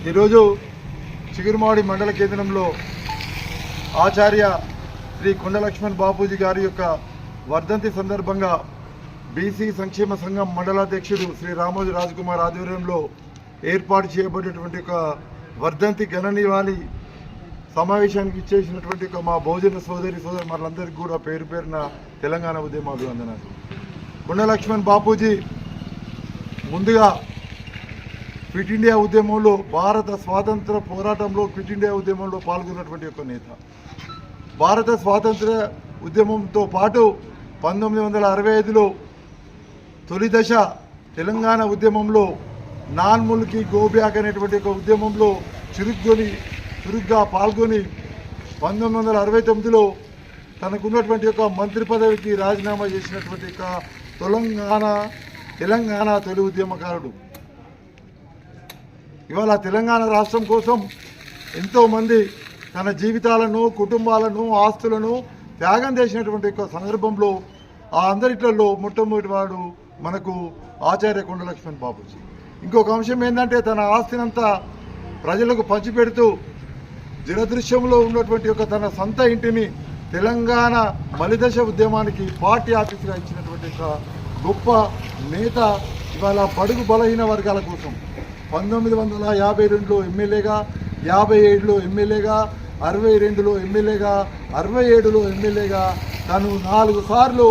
ఈరోజు చిగురుమాడి మండల కేంద్రంలో ఆచార్య శ్రీ కొండలక్ష్మణ్ బాపూజీ గారి యొక్క వర్ధంతి సందర్భంగా బీసీ సంక్షేమ సంఘం మండలాధ్యక్షుడు శ్రీ రామోజీ రాజకుమార్ ఆధ్వర్యంలో ఏర్పాటు చేయబడినటువంటి ఒక వర్ధంతి గణనివాళి సమావేశానికి ఇచ్చేసినటువంటి ఒక మా భోజన సోదరి సోదరు మనందరికీ కూడా పేరు పేరున తెలంగాణ ఉద్యమ అభివందనాలు కొండ బాపూజీ ముందుగా క్విట్ ఇండియా ఉద్యమంలో భారత స్వాతంత్ర పోరాటంలో క్విట్ ఇండియా ఉద్యమంలో పాల్గొన్నటువంటి ఒక నేత. భారత స్వాతంత్ర ఉద్యమంతో పాటు పంతొమ్మిది వందల అరవై ఐదులో తొలి దశ తెలంగాణ ఉద్యమంలో నాన్ముల్కి గోబ్యాక్ అనేటువంటి ఒక ఉద్యమంలో చురుగ్కొని చురుగ్గా పాల్గొని పంతొమ్మిది వందల అరవై తొమ్మిదిలో తనకున్నటువంటి ఒక మంత్రి పదవికి రాజీనామా చేసినటువంటి ఒక తెలంగాణ తెలంగాణ తొలి ఉద్యమకారుడు. ఇవాళ తెలంగాణ రాష్ట్రం కోసం ఎంతోమంది తన జీవితాలను కుటుంబాలను ఆస్తులను త్యాగం చేసినటువంటి ఒక సందర్భంలో ఆ అందరిట్లలో మొట్టమొదటి వాడు మనకు ఆచార్య కొండలక్ష్మణ్ బాబుజీ ఇంకొక అంశం ఏంటంటే తన ఆస్తినంతా ప్రజలకు పంచిపెడుతూ జలదృశ్యంలో ఉన్నటువంటి ఒక తన సొంత ఇంటిని తెలంగాణ మలిదశ ఉద్యమానికి పార్టీ ఆఫీసుగా ఇచ్చినటువంటి ఒక గొప్ప నేత ఇవాళ బడుగు బలహీన వర్గాల కోసం పంతొమ్మిది వందల యాభై రెండులో ఎమ్మెల్యేగా యాభై ఏడులో ఎమ్మెల్యేగా అరవై రెండులో ఎమ్మెల్యేగా అరవై ఏడులో ఎమ్మెల్యేగా తను నాలుగు సార్లు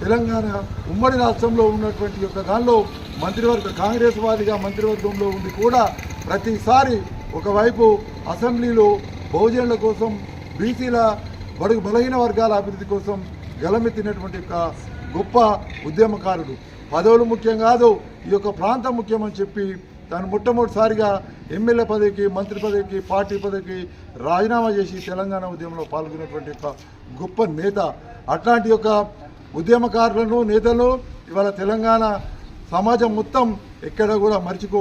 తెలంగాణ ఉమ్మడి రాష్ట్రంలో ఉన్నటువంటి యొక్క దానిలో మంత్రివర్గ కాంగ్రెస్ వాదిగా మంత్రివర్గంలో ఉండి కూడా ప్రతిసారి ఒకవైపు అసెంబ్లీలో బహుజనుల కోసం బీసీల బడుగు బలహీన వర్గాల అభివృద్ధి కోసం గలమెత్తినటువంటి యొక్క గొప్ప ఉద్యమకారుడు. పదవులు ముఖ్యం కాదు ఈ యొక్క ప్రాంతం ముఖ్యమని చెప్పి తాను మొట్టమొదటిసారిగా ఎమ్మెల్యే పదవికి మంత్రి పదవికి పార్టీ పదవికి రాజీనామా చేసి తెలంగాణ ఉద్యమంలో పాల్గొనేటువంటి యొక్క గొప్ప నేత. అట్లాంటి యొక్క ఉద్యమకారులను నేతలు ఇవాళ తెలంగాణ సమాజం మొత్తం ఎక్కడ కూడా మర్చిపో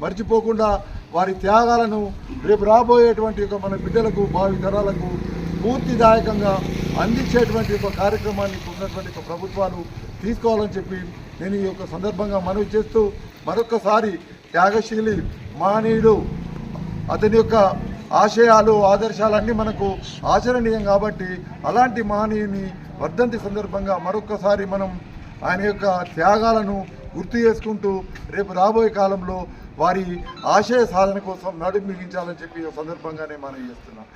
మర్చిపోకుండా వారి త్యాగాలను రేపు రాబోయేటువంటి ఒక మన బిడ్డలకు భావి తరాలకు స్ఫూర్తిదాయకంగా అందించేటువంటి ఒక కార్యక్రమాన్ని ఉన్నటువంటి ఒక ప్రభుత్వాలు తీసుకోవాలని చెప్పి నేను ఈ యొక్క సందర్భంగా మనవి చేస్తూ మరొకసారి త్యాగశీలి మానీయుడు అతని యొక్క ఆశయాలు ఆదర్శాలన్నీ మనకు ఆచరణీయం కాబట్టి అలాంటి మహనీయుని వర్ధంతి సందర్భంగా మరొకసారి మనం ఆయన యొక్క త్యాగాలను గుర్తు చేసుకుంటూ రేపు రాబోయే కాలంలో వారి ఆశయ సాధన కోసం నడుము మిగించాలని చెప్పి సందర్భంగానే మనం చేస్తున్నాం.